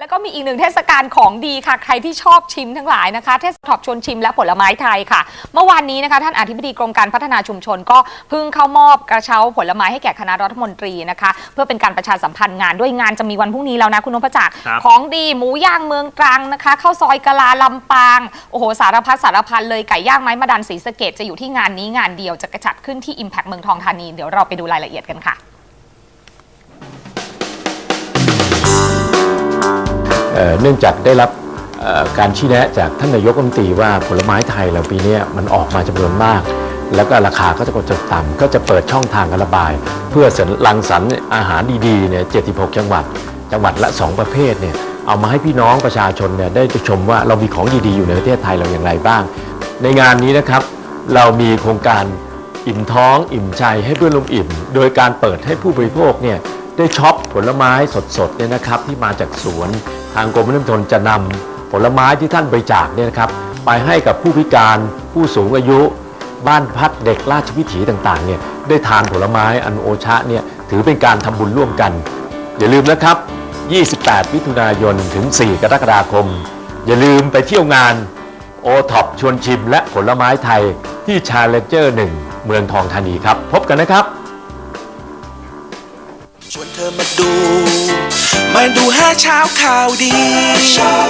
แล้วก็มีอีกหนึ่งเทศกาลของดีค่ะ ใครที่ชอบชิมทั้งหลายนะคะ เทศท็อปชวนชิมและผลไม้ไทยค่ะ เมื่อวานนี้นะคะ ท่านอธิบดีกรมการพัฒนาชุมชนก็เพิ่งเข้ามอบกระเช้าผลไม้ให้แก่คณะรัฐมนตรีนะคะ เพื่อเป็นการประชาสัมพันธ์งานด้วยงานจะมีวันพรุ่งนี้แล้วนะคุณนพจักรครับ ของดีหมูย่างเมืองตรังนะคะข้าวซอยกะลาลำปางโอ้โหสารพัดสารพันเลยไก่ย่างไม้มาดันศรีสะเกดจะอยู่ที่งานนี้งานเดียวจะกระจัดขึ้นที่ Impact เมืองทองธานีเดี๋ยวเราไปดูรายละเอียดกันค่ะ เนื่องจากได้รับการชี้แนะจากท่านนายกรัฐมนตรีว่าผลไม้ไทยเราปีนี้มันออกมาจำนวนมาก แล้วก็ราคาก็จะกดจะต่ำก็จะเปิดช่องทางการระบาย เพื่อสรรังสรรค์อาหารดีๆเนี่ย76 จังหวัด จังหวัดละ 2 ประเภทเนี่ยเอามาให้พี่น้องประชาชนเนี่ยได้ชมว่าเรามีของดีๆอยู่ในประเทศไทยเราอย่างไรบ้าง ในงานนี้นะครับเรามีโครงการอิ่มท้อง อิ่มใจให้เพื่อนร่วมอิ่ม โดยการเปิดให้ผู้บริโภคเนี่ยได้ช็อป ผลไม้สดๆเนี่ยนะครับที่มาจากสวน ทางกรมน้ำชนจะนำผลไม้ที่ท่านบริจาคเนี่ยนะครับ ไปให้กับผู้พิการผู้สูงอายุ บ้านพักเด็กราชวิถีต่างๆเนี่ยได้ทานผลไม้อันโอชะเนี่ยถือเป็นการทำบุญร่วมกัน อย่าลืมนะครับ 28 มิถุนายนถึง 4 กรกฎาคม อย่าลืมไปเที่ยวงานโอท็อปชวนชิมและผลไม้ไทยที่ชาเลนเจอร์ 1 เมืองทองธานีครับ พบกันนะครับ วนเธอมาดู มาดูห้าเช้าข่าวดีข่าวดี